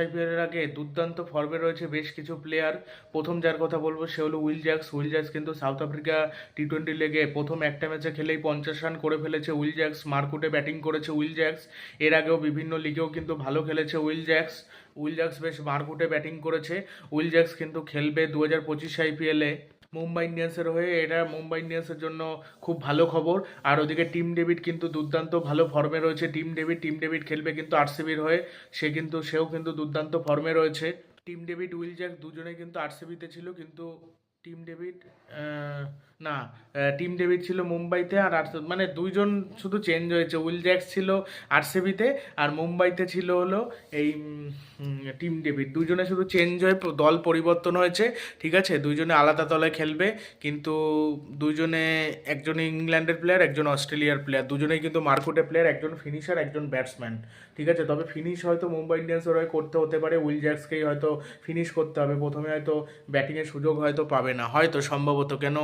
আইপিএলের আগে দুর্দান্ত ফর্মে রয়েছে বেশ কিছু প্লেয়ার প্রথম যার কথা বলব সে হলো উইল জ্যাক্স। উইল জ্যাক্স কিন্তু সাউথ আফ্রিকা টি টোয়েন্টি লেগে প্রথম একটা ম্যাচে খেলেই পঞ্চাশ রান করে ফেলেছে উইল জ্যাক্স। মার্কুটে ব্যাটিং করেছে উইল জ্যাক্স। এর আগেও বিভিন্ন লিগেও কিন্তু ভালো খেলেছে উইল জ্যাক্স। উইল জ্যাক্স বেশ মারকুটে ব্যাটিং করেছে। উইল জ্যাক্স কিন্তু খেলবে দু হাজার পঁচিশ আইপিএলে মুম্বাই ইন্ডিয়ান্সের হয়ে এটা মুম্বাই ইন্ডিয়ান্সের জন্য খুব ভালো খবর। আর ওদিকে টিম ডেভিড কিন্তু দুর্দান্ত ভালো ফর্মে রয়েছে। টিম ডেভিড টিম ডেভিড খেলবে কিন্তু আরসিবির হয়ে। সে কিন্তু, সেও কিন্তু দুর্দান্ত ফর্মে রয়েছে। টিম ডেভিড, উইল জ্যাক দুজনেই কিন্তু আরসিবিতে ছিল, কিন্তু টিম ডেভিড না টিম ডেভিড ছিল মুম্বাইতে আর মানে দুইজন শুধু চেঞ্জ হয়েছে। উইল জ্যাক্স ছিল আরসিবিতে আর মুম্বাইতে ছিল হলো এই টিম ডেভিড দুজনে শুধু চেঞ্জ হয়ে দল পরিবর্তন হয়েছে, ঠিক আছে? দুইজনে আলাদা দলে খেলবে, কিন্তু দুইজনে একজন ইংল্যান্ডের প্লেয়ার একজন অস্ট্রেলিয়ার প্লেয়ার দুজনেই কিন্তু মার্কুটে প্লেয়ার একজন ফিনিশার একজন ব্যাটসম্যান ঠিক আছে? তবে ফিনিশ হয়তো মুম্বাই ইন্ডিয়ান্সের হয়ে করতে হতে পারে। উইল জ্যাক্সকেই হয়তো ফিনিশ করতে হবে। প্রথমে হয়তো ব্যাটিংয়ের সুযোগ হয়তো পাবে না। হয়তো সম্ভবত কেন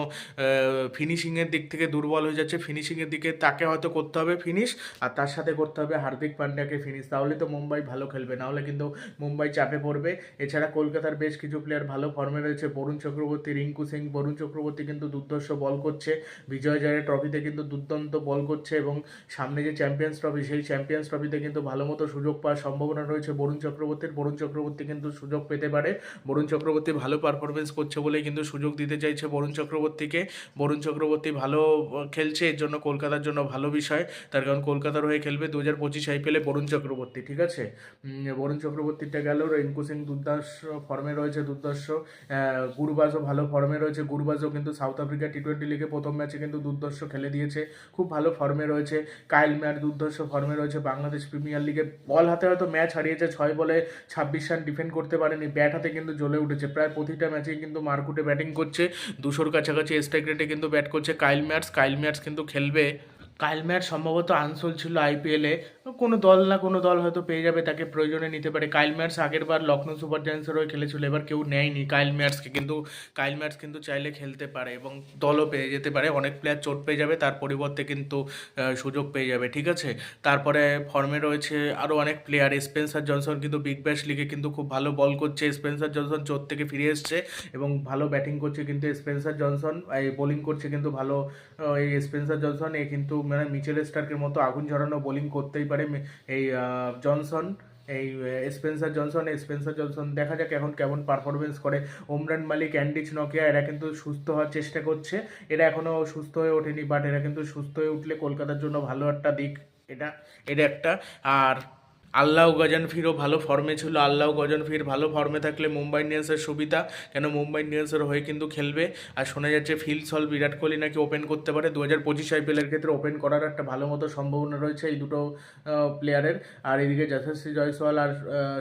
ফিনিশিংয়ের দিক থেকে দুর্বল হয়ে যাচ্ছে। ফিনিশিংয়ের দিকে তাকে হয়তো করতে হবে ফিনিশ আর তার সাথে করতে হবে হার্দিক পান্ডিয়াকে ফিনিশ তাহলে তো মুম্বাই ভালো খেলবে, নাহলে কিন্তু মুম্বাই চাপে পড়বে। এছাড়া কলকাতার বেশ কিছু প্লেয়ার ভালো ফর্মে রয়েছে। বরুণ চক্রবর্তী, রিঙ্কু সিং। বরুণ চক্রবর্তী কিন্তু দুর্ধর্ষ বল করছে। বিজয় জয়ের ট্রফিতে কিন্তু দুর্দান্ত বল করছে এবং সামনে যে চ্যাম্পিয়ন্স ট্রফি সেই চ্যাম্পিয়ন্স ট্রফিতে কিন্তু ভালো মতো সুযোগ পাওয়ার সম্ভাবনা রয়েছে বরুণ চক্রবর্তীর। বরুণ চক্রবর্তী কিন্তু সুযোগ পেতে পারে। বরুণ চক্রবর্তী ভালো পারফরমেন্স করছে বলেই কিন্তু সুযোগ দিতে চাইছে বরুণ চক্রবর্তীকে। বরুণ চক্রবর্তী ভালো খেলছে, এর জন্য কলকাতার জন্য ভালো বিষয়। তার কারণ কলকাতার হয়ে খেলবে দু হাজার পঁচিশ আইপিএলে বরুণ চক্রবর্তী, ঠিক আছে? বরুণ চক্রবর্তীটা গেল, রিঙ্কু সিং দুর্দাস ফর্মে রয়েছে দুর্দর্শ গুরবাজও ভালো ফর্মে রয়েছে গুরবাজও কিন্তু সাউথ আফ্রিকা টি টোয়েন্টি লিগে প্রথম ম্যাচে কিন্তু দুর্দর্শ খেলে দিয়েছে। খুব ভালো ফর্মে রয়েছে কাইল ম্যাট দুর্দর্শ ফর্মে রয়েছে, বাংলাদেশ প্রিমিয়ার লিগে বল হাতে হয়তো ম্যাচ হারিয়েছে, ছয় বলে ছাব্বিশ রান ডিফেন্ড করতে পারেনি ব্যাট হাতে কিন্তু জ্বলে উঠেছে। প্রায় প্রতিটা ম্যাচেই কিন্তু মারকুটে ব্যাটিং করছে, দুশোর কাছাকাছি স্ট্রাইক রেটে কিন্তু ব্যাট করছে। কাইল ম্যাটস কাইল ম্যাটস কিন্তু খেলবে। কাইল ম্যাট সম্ভবত আনসোল ছিল আইপিএলে কোনো দল না কোনো দল হয়তো পেয়ে যাবে, তাকে প্রয়োজনে নিতে পারে। কাইল ম্যাটস আগের বার লখনৌ সুপার জায়ান্টসের হয়ে খেলেছিল, এবার কেউ নেয়নি। কাইল ম্যাটসকে কিন্তু, কাইল ম্যাটস কিন্তু চাইলে খেলতে পারে এবং দলও পেয়ে যেতে পারে। অনেক প্লেয়ার চোট পেয়ে যাবে, তার পরিবর্তে কিন্তু সুযোগ পেয়ে যাবে, ঠিক আছে? তারপরে ফর্মে রয়েছে আরও অনেক প্লেয়ার স্পেন্সার জনসন কিন্তু বিগ ব্যাশ লিগে কিন্তু খুব ভালো বল করছে। স্পেন্সার জনসন চোট থেকে ফিরে এসছে এবং ভালো ব্যাটিং করছে কিন্তু স্পেন্সার জনসন। এই বোলিং করছে কিন্তু ভালো এই স্পেন্সার জনসন। এ কিন্তু মানে মিচেল স্টার্কের মতো আগুন ঝরানো বোলিং করতেই পারে। মে- এই জনসন, এই স্পেন্সার জনসন স্পেন্সার জনসন, দেখা যাক এখন কেমন পারফরমেন্স করে। ওমরান মালিক অ্যান্ডিচ নকিয়া, এরা কিন্তু সুস্থ হওয়ার চেষ্টা করছে। এরা এখনও সুস্থ হয়ে ওঠেনি বাট এরা কিন্তু সুস্থ হয়ে উঠলে কলকাতার জন্য ভালো একটা দিক। এটা এটা একটা। আর আল্লাহ গজানফিরও ভালো ফর্মে ছিল। আল্লাহ গজানফির ভালো ফর্মে থাকলে মুম্বাই ইন্ডিয়ান্সের সুবিধা, কেন মুম্বাই ইন্ডিয়ান্সের হয়ে কিন্তু খেলবে। আর শোনা যাচ্ছে ফিল সল, বিরাট কোহলি নাকি ওপেন করতে পারে। দু হাজার পঁচিশ আইপিএলের ক্ষেত্রে ওপেন করার একটা ভালো মতো সম্ভাবনা রয়েছে এই দুটো প্লেয়ারের আর এদিকে যশস্বী জয়সওয়াল আর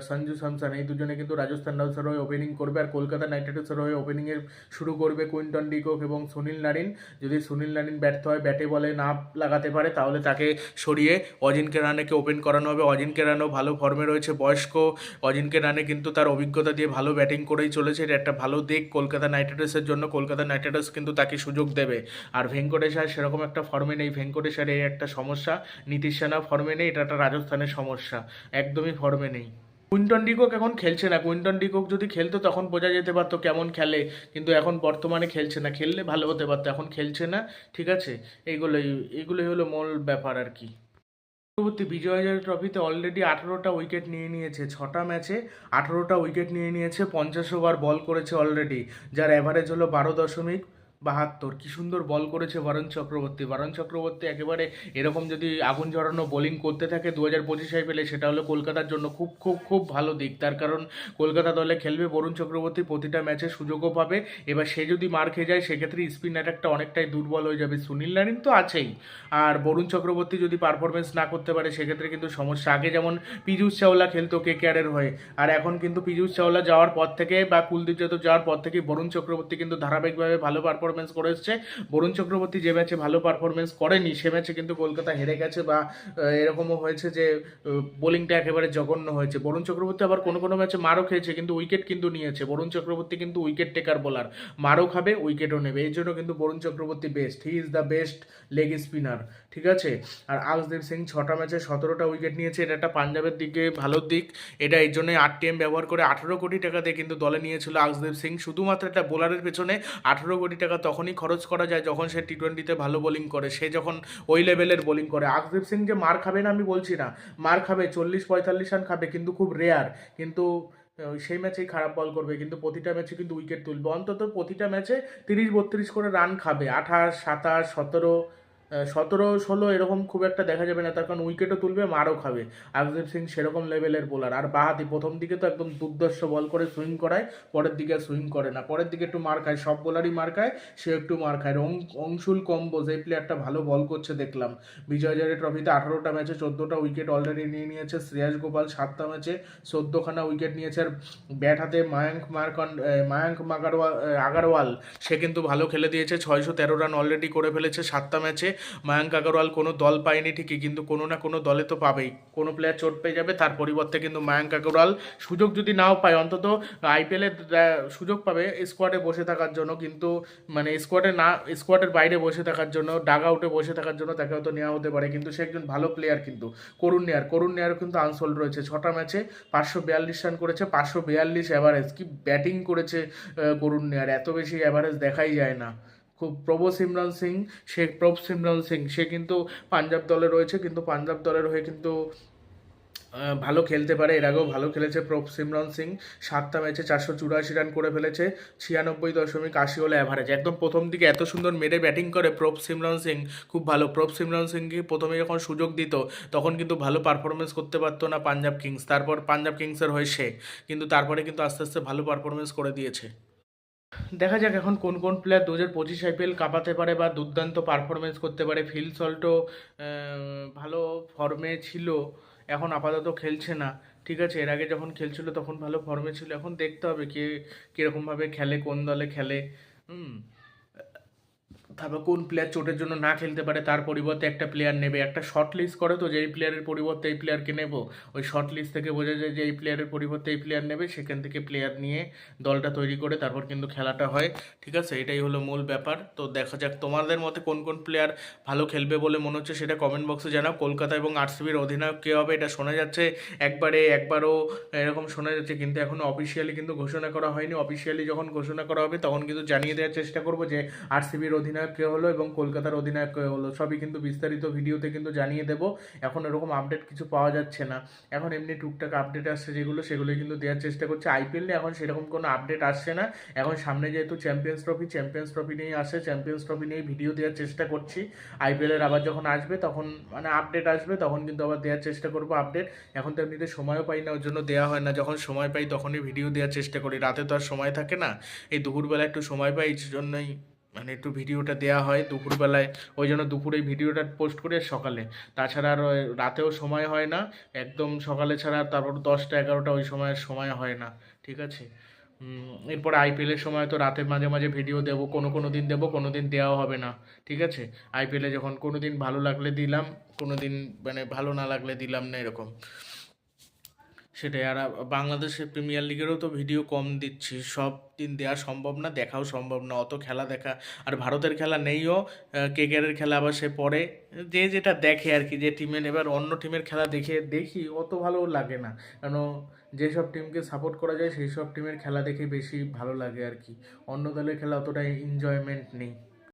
সঞ্জু স্যামসন, এই দুজনে কিন্তু রাজস্থান রয়্যালসের হয়ে ওপেনিং করবে। আর কলকাতা নাইট রাইডার্সের হয়ে ওপেনিংয়ের শুরু করবে কুইন্টন ডিকক এবং সুনীল নারিন। যদি সুনীল নারিন ব্যর্থ হয়, ব্যাটে বলে না লাগাতে পারে, তাহলে তাকে সরিয়ে অজিনকে রানেকে ওপেন করানো হবে। অজিনকে রানও ভালো ফর্মে রয়েছে। বয়স্ক অজিনকে রানে কিন্তু তার অভিজ্ঞতা দিয়ে ভালো ব্যাটিং করেই চলেছে। এটা একটা ভালো দিক। কলকাতা নাইট রাইডার্সের জন্য কলকাতা নাইট রাইডার্স কিন্তু তাকে সুযোগ দেবে। আর ভেঙ্কটেশ আর সেরকম একটা ফর্মে নেই। ভেঙ্কটেশ আর এই একটা সমস্যা। নীতিশ সেনা ফর্মে নেই। এটা একটা রাজস্থানের সমস্যা। একদমই ফর্মে নেই। কুইন্টন ডিকক এখন খেলছে না। কুইন্টন ডিকক যদি খেলতো তখন বোঝা যেতে পারতো কেমন খেলে। কিন্তু এখন বর্তমানে খেলছে না। খেললে ভালো হতে পারতো। এখন খেলছে না। ঠিক আছে? এইগুলোই এগুলোই হলো মূল ব্যাপার আর কি। পরবর্তী বিজয় হাজার ট্রফিতে অলরেডি আঠারোটা উইকেট নিয়ে নিয়েছে, ছটা ম্যাচে আঠারোটা উইকেট নিয়ে নিয়েছে, পঞ্চাশ ওভার বল করেছে অলরেডি যার অ্যাভারেজ হলো বারো দশমিক বাহাত্তর। কি সুন্দর বল করেছে বরুণ চক্রবর্তী। বরুণ চক্রবর্তী একেবারে এরকম যদি আগুন ঝরানো বোলিং করতে থাকে দু হাজার পঁচিশ আইপিএলে, সেটা হলো কলকাতার জন্য খুব খুব খুব ভালো দিক। তার কারণ কলকাতা দলে খেলবে বরুণ চক্রবর্তী, প্রতিটা ম্যাচে সুযোগও পাবে। এবার সে যদি মার খেয়ে যায়, সেক্ষেত্রে স্পিন অ্যাটাকটা অনেকটাই দুর্বল হয়ে যাবে। সুনীল নারিন তো আছেই। আর বরুণ চক্রবর্তী যদি পারফরমেন্স না করতে পারে, সেক্ষেত্রে কিন্তু সমস্যা। আগে যেমন পীযূষ চাওলা খেলতো কে কেয়ারের হয়ে, আর এখন কিন্তু পীযূষ চাওলা যাওয়ার পর থেকে বা কুলদীপ যাদব যাওয়ার পর থেকে বরুণ চক্রবর্তী কিন্তু ধারাবাহিকভাবে ভালো পারফরমেন্স পারফরমেন্স করে এসছে। বরুণ চক্রবর্তী যে ম্যাচে ভালো পারফরমেন্স করেনি, সে ম্যাচে কিন্তু কলকাতা হেরে গেছে বা এরকমও হয়েছে যে বোলিংটা একেবারে জঘন্য হয়েছে। বরুণ চক্রবর্তী আবার কোনো কোনো ম্যাচে মারও খেয়েছে, কিন্তু উইকেট কিন্তু নিয়েছে। বরুণ চক্রবর্তী কিন্তু উইকেট টেকার বোলার মারও খাবে উইকেটও নেবে। এই জন্য কিন্তু Varun Chakravarthy best he is the best leg spinner ঠিক আছে? আর আকসদীপ সিং ছটা ম্যাচে সতেরোটা উইকেট নিয়েছে। এটা একটা পাঞ্জাবের দিকে ভালো দিক। এটা এই জন্যই আট টিএম ব্যবহার করে আঠেরো কোটি টাকা দিয়ে কিন্তু দলে নিয়েছিল আকসদীপ সিং। শুধুমাত্র একটা বোলারের পেছনে আঠেরো কোটি টাকা তখনই খরচ করা যায় যখন সে টি টোয়েন্টিতে ভালো বোলিং করে। সে যখন ওই লেভেলের বোলিং করে। আকদীপ সিং যে মার খাবে না আমি বলছি না। মার খাবে চল্লিশ পঁয়তাল্লিশ রান খাবে, কিন্তু খুব রেয়ার কিন্তু সেই ম্যাচেই খারাপ বল করবে। কিন্তু প্রতিটা ম্যাচে কিন্তু উইকেট তুলবে। অন্তত প্রতিটা ম্যাচে তিরিশ বত্রিশ করে রান খাবে। আঠাশ, সাতাশ, সতেরো সতেরো ষোলো এরকম খুব একটা দেখা যাবে না, তার কারণ উইকেটও তুলবে, মারও খাবে। আকদীপ সিং সেরকম লেভেলের বোলার আর বাহাতি প্রথম দিকে তো একদম দুর্দর্শ বল করে সুইং করায়, পরের দিকে সুইং করে না। পরের দিকে একটু মার খায়, সব বোলারই মার খায়, সে একটু মার খায়। অংশুল কম্বোজ এই প্লেয়ারটা ভালো বল করছে, দেখলাম। বিজয় হাজারে ট্রফিতে আঠারোটা ম্যাচে চোদ্দোটা উইকেট অলরেডি নিয়ে নিয়েছে। শ্রেয়াস গোপাল সাতটা ম্যাচে চোদ্দোখানা উইকেট নিয়েছে। আর ব্যাট হাতে মায়াঙ্ক মার্কন মায়াঙ্ক মাগারওয়াল আগারওয়াল, সে কিন্তু ভালো খেলে দিয়েছে। ছয়শো তেরো রান অলরেডি করে ফেলেছে সাতটা ম্যাচে মায়াঙ্ক আগরওয়াল কোনো দল পায়নি ঠিকই, কিন্তু কোনো না কোনো দলে তো পাবেই। কোনো প্লেয়ার চোট পেয়ে যাবে, তার পরিবর্তে কিন্তু মায়াঙ্ক আগরওয়াল সুযোগ যদি নাও পায়, অন্তত আইপিএলে সুযোগ পাবে স্কোয়াডে বসে থাকার জন্য, কিন্তু মানে স্কোয়াডে না স্কোয়াডের বাইরে বসে থাকার জন্য ডাগ আউটে বসে থাকার জন্য তাকে হয়তো নেওয়া হতে পারে, কিন্তু সে একজন ভালো প্লেয়ার কিন্তু। করুণ নেয়ার, করুণ নেয়ারও কিন্তু আনসোল্ড রয়েছে। ছটা ম্যাচে পাঁচশো বিয়াল্লিশ রান করেছে, পাঁচশো বিয়াল্লিশ অ্যাভারেজ কি ব্যাটিং করেছে করুণ নেয়ার, এত বেশি অ্যাভারেজ দেখাই যায় না। খুব প্রভু সিমরান সিং, সে প্রভ সিমরান সিং, সে কিন্তু পাঞ্জাব দলে রয়েছে, কিন্তু পাঞ্জাব দলের হয়ে কিন্তু ভালো খেলতে পারে। এর আগেও ভালো খেলেছে প্রভ সিমরন সিং। সাতটা ম্যাচে চারশো চুরাশি রান করে ফেলেছে। ছিয়ানব্বই দশমিক আশি হলো অ্যাভারেজ একদম প্রথম দিকে এত সুন্দর মেরে ব্যাটিং করে প্রভ সিমরন সিং। খুব ভালো। প্রভ সিমরন সিংকে প্রথমে যখন সুযোগ দিত, তখন কিন্তু ভালো পারফরমেন্স করতে পারতো না পাঞ্জাব কিংস। তারপর পাঞ্জাব কিংসের হয়ে সে। কিন্তু তারপরে কিন্তু আস্তে আস্তে ভালো পারফরমেন্স করে দিয়েছে। দেখা যাক এখন কোন কোন প্লেয়ার দু হাজার পঁচিশ আইপিএল কাঁপাতে পারে বা দুর্দান্ত পারফরমেন্স করতে পারে। ফিল সল্টও ভালো ফর্মে ছিল, এখন আপাতত খেলছে না। ঠিক আছে, এর আগে যখন খেলছিল তখন ভালো ফর্মে ছিল, এখন দেখতে হবে কে, কীরকমভাবে খেলে, কোন দলে খেলে। হুম। তারপর কোন প্লেয়ার চোটের জন্য না খেলতে পারে, তার পরিবর্তে একটা প্লেয়ার নেবে। একটা শর্ট লিস্ট করে তো যে এই প্লেয়ারের পরিবর্তে এই প্লেয়ারকে নেব। ওই শর্ট লিস্ট থেকে বোঝা যায় যে এই প্লেয়ারের পরিবর্তে এই প্লেয়ার নেবে, সেখান থেকে প্লেয়ার নিয়ে দলটা তৈরি করে তারপর কিন্তু খেলাটা হয়। ঠিক আছে? এটাই হলো মূল ব্যাপার। তো দেখা যাক তোমাদের মতে কোন কোন প্লেয়ার ভালো খেলবে বলে মনে হচ্ছে সেটা কমেন্ট বক্সে জানাও। কলকাতা এবং আরসিবির অধিনায়ক কে হবে এটা শোনা যাচ্ছে। একবারে, একবারও এরকম শোনা যাচ্ছে, কিন্তু এখনও অফিসিয়ালি কিন্তু ঘোষণা করা হয়নি। অফিসিয়ালি যখন ঘোষণা করা হবে তখন কিন্তু জানিয়ে দেওয়ার চেষ্টা করব যে আরসিবির অধিনায়ক কে হলো এবং কলকাতার অধিনায়ক কে হলো, সবই কিন্তু বিস্তারিত ভিডিওতে কিন্তু জানিয়ে দেবো। এখন এরকম আপডেট কিছু পাওয়া যাচ্ছে না। এখন এমনি টুকটাক আপডেট আসছে যেগুলো সেগুলো কিন্তু দেওয়ার চেষ্টা করছে। আইপিএল নিয়ে এখন সেরকম কোনো আপডেট আসছে না। এখন সামনে যেহেতু চ্যাম্পিয়ন্স ট্রফি চ্যাম্পিয়ন্স ট্রফি নিয়েই আসে চ্যাম্পিয়ন্স ট্রফি নিয়েই ভিডিও দেওয়ার চেষ্টা করছি। আইপিএলের আবার যখন আসবে, তখন মানে আপডেট আসবে, তখন কিন্তু আবার দেওয়ার চেষ্টা করব আপডেট এখন তো এমনিতে সময়ও পাই না ওর জন্য দেওয়া হয় না। যখন সময় পাই, তখনই ভিডিও দেওয়ার চেষ্টা করি। রাতে তো আর সময় থাকে না। এই দুপুরবেলা একটু সময় পাই, এই জন্যই মানে একটু ভিডিওটা দেওয়া হয় দুপুরবেলায়। ওই জন্য দুপুরে ভিডিওটা পোস্ট করি সকালে। তাছাড়া আর রাতেও সময় হয় না। একদম সকালে ছাড়া তারপর দশটা এগারোটা ওই সময়ের সময় হয় না। ঠিক আছে? এরপরে আইপিএলের সময় তো রাতে মাঝে মাঝে ভিডিও দেবো, কোনো কোনো দিন দেবো, কোনো দিন দেওয়া হবে না। ঠিক আছে? আইপিএলে যখন কোনো দিন ভালো লাগলে দিলাম, কোনো দিন মানে ভালো না লাগলে দিলাম না এরকম। সেটাই। আর বাংলাদেশের প্রিমিয়ার লিগেরও তো ভিডিও কম দিচ্ছি। সব দিন দেওয়া সম্ভব না, দেখাও সম্ভব না। অত খেলা দেখা, আর ভারতের খেলা নেইও কেকেআরের খেলা আবার সে পরে। যে যেটা দেখে আর কি, যে টিমের এবার অন্য টিমের খেলা দেখে, দেখি, অত ভালো লাগে না। কেন যেসব টিমকে সাপোর্ট করা যায়, সেই সব টিমের খেলা দেখে বেশি ভালো লাগে আর কি। অন্য দলের খেলা অতটা এনজয়মেন্ট নেই।